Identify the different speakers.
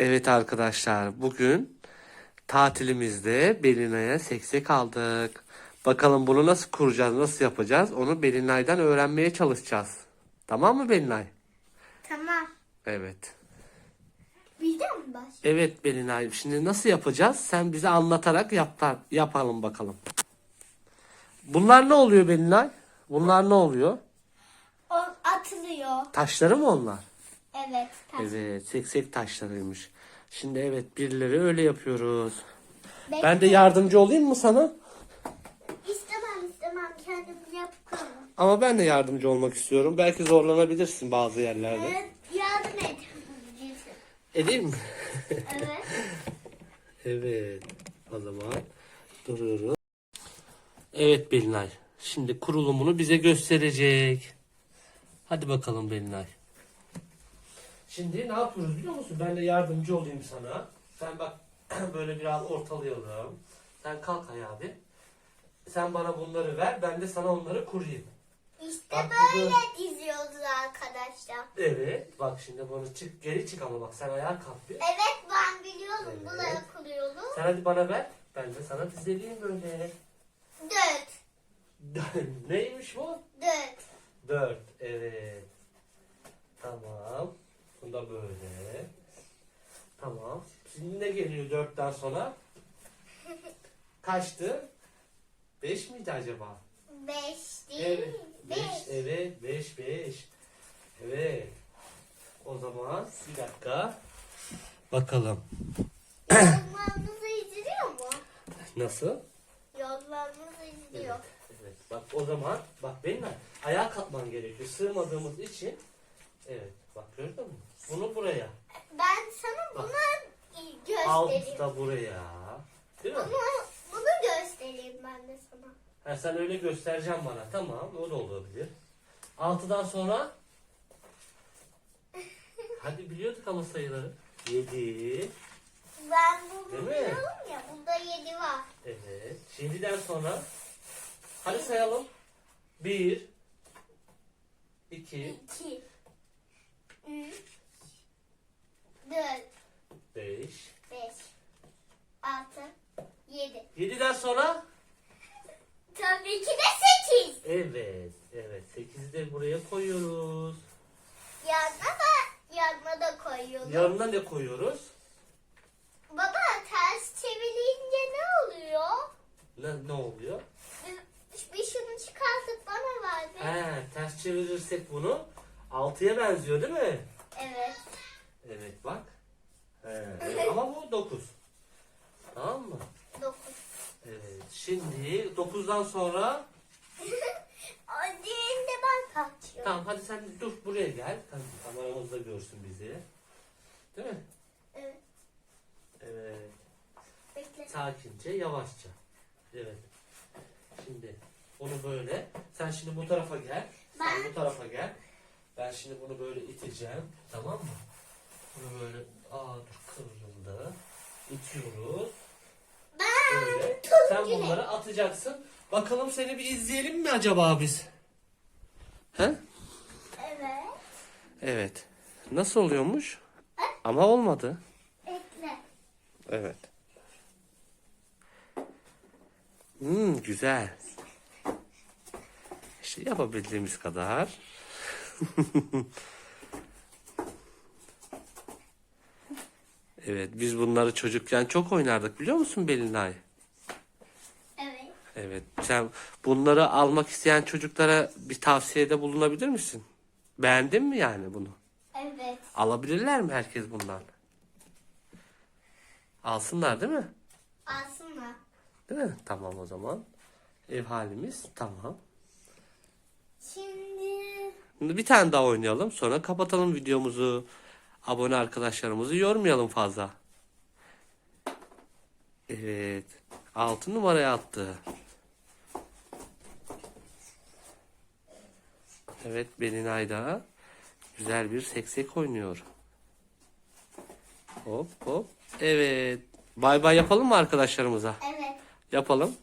Speaker 1: Evet arkadaşlar bugün tatilimizde Belinay'a seksek aldık. Bakalım bunu nasıl kuracağız, nasıl yapacağız onu Belinay'dan öğrenmeye çalışacağız. Tamam mı Belinay?
Speaker 2: Tamam.
Speaker 1: Evet.
Speaker 2: Bizden mi baş?
Speaker 1: Evet Belinay şimdi nasıl yapacağız? Sen bize anlatarak yapar, yapalım bakalım. Bunlar ne oluyor Belinay? Bunlar ne oluyor?
Speaker 2: O atılıyor.
Speaker 1: Taşları mı onlar?
Speaker 2: Evet. Taş.
Speaker 1: Evet seksek taşlarıymış. Şimdi evet birileri öyle yapıyoruz.
Speaker 2: Bekle.
Speaker 1: Ben de yardımcı olayım mı sana?
Speaker 2: İstemem istemem kendim yapıp kalırım.
Speaker 1: Ama ben de yardımcı olmak istiyorum. Belki zorlanabilirsin bazı yerlerde.
Speaker 2: Evet yardım et.
Speaker 1: Edeyim mi?
Speaker 2: evet.
Speaker 1: evet. O zaman duruyoruz. Evet Belinay. Şimdi kurulumunu bize gösterecek. Hadi bakalım Belinay. Şimdi ne yapıyoruz biliyor musun? Ben de yardımcı olayım sana. Sen bak böyle biraz ortalayalım. Sen kalk ayağa bir. Sen bana bunları ver. Ben de sana onları kurayım.
Speaker 2: İşte
Speaker 1: Bak,
Speaker 2: böyle
Speaker 1: bu-
Speaker 2: diziyoruz arkadaşlar.
Speaker 1: Evet. Bak şimdi bunu çık geri çık ama bak sen ayağa kalk bir.
Speaker 2: Evet ben biliyorum
Speaker 1: Evet.
Speaker 2: bunları kuruyoruz.
Speaker 1: Sen hadi bana ver. Ben de sana dizeleyeyim böyle.
Speaker 2: Dört.
Speaker 1: Neymiş bu?
Speaker 2: Dört.
Speaker 1: Dört. Evet. Tamam. Bu da böyle. Tamam. Şimdi ne geliyor dörtten sonra? Kaçtı? Beş miydi acaba?
Speaker 2: Beş değil.
Speaker 1: Evet.
Speaker 2: Beş.
Speaker 1: Beş. Evet. Beş. Beş. Evet. O zaman bir dakika. Bakalım.
Speaker 2: Yollarımızı izliyor mu?
Speaker 1: Nasıl?
Speaker 2: Yollarımızı izliyor.
Speaker 1: Evet, evet. Bak o zaman bak benimle ayağa kalkman gerekiyor. Sığmadığımız için. Evet. Bak gördün mü? Bunu buraya.
Speaker 2: Ben sana bunu göstereyim.
Speaker 1: Alt da buraya. Değil mi?
Speaker 2: Bunu, bunu göstereyim ben de sana.
Speaker 1: Ha, sen öyle göstereceğim bana. Tamam. O da olabilir. Altıdan sonra Hadi biliyorduk ama sayıları. Yedi.
Speaker 2: Ben bunu
Speaker 1: Değil mi?
Speaker 2: biliyorum ya. Bunda yedi var.
Speaker 1: Evet. Şimdiden sonra hadi sayalım. Bir. iki,
Speaker 2: İki. Üç. Dört.
Speaker 1: Beş.
Speaker 2: Beş. Altı. Yedi.
Speaker 1: Yediden sonra
Speaker 2: Tabii ki de sekiz.
Speaker 1: Evet. Evet. Sekizi de buraya koyuyoruz.
Speaker 2: Yanına da yanına da koyuyorum.
Speaker 1: Yanına ne koyuyoruz?
Speaker 2: Baba ters çevirince ne oluyor?
Speaker 1: Ne, ne oluyor?
Speaker 2: Bir, bir şunu çıkartıp bana ver.
Speaker 1: He, ters çevirirsek bunu altıya benziyor değil mi?
Speaker 2: Evet.
Speaker 1: Evet bak. He, ama bu 9. Tamam mı? Şimdi 9'dan sonra
Speaker 2: O diğerinde ben kaçıyorum.
Speaker 1: tamam hadi sen dur buraya gel. Tamam, kameramızda görsün bizi. Değil mi?
Speaker 2: Evet.
Speaker 1: Evet.
Speaker 2: Bekle.
Speaker 1: Sakince, yavaşça. Evet. Şimdi bunu böyle. Sen şimdi bu tarafa gel. Sen
Speaker 2: Ben-
Speaker 1: bu tarafa gel. Ben şimdi bunu böyle iteceğim. Tamam mı? Bunu böyle aa dur kıvrıldı. İtiyoruz.
Speaker 2: Ben
Speaker 1: Böyle. Sen bunları atacaksın. Bakalım seni bir izleyelim mi acaba biz? He?
Speaker 2: Evet.
Speaker 1: Evet. Nasıl oluyormuş? Ama olmadı.
Speaker 2: Bekle.
Speaker 1: Evet. Hmm, güzel. İşte yapabildiğimiz kadar. evet, biz bunları çocukken çok oynardık biliyor musun Belinay?
Speaker 2: Evet.
Speaker 1: Sen bunları almak isteyen çocuklara bir tavsiyede bulunabilir misin? Beğendin mi yani bunu?
Speaker 2: Evet.
Speaker 1: Alabilirler mi herkes bundan? Alsınlar değil mi?
Speaker 2: Aslında.
Speaker 1: Değil mi? Tamam o zaman. Ev halimiz tamam. Şimdi bir tane daha oynayalım. Sonra kapatalım videomuzu. Abone arkadaşlarımızı yormayalım fazla. Evet. Altı numaraya attı. Evet Belinay da güzel bir seksek oynuyor. Hop hop. Evet. Bay bay yapalım mı arkadaşlarımıza?
Speaker 2: evet.
Speaker 1: Yapalım.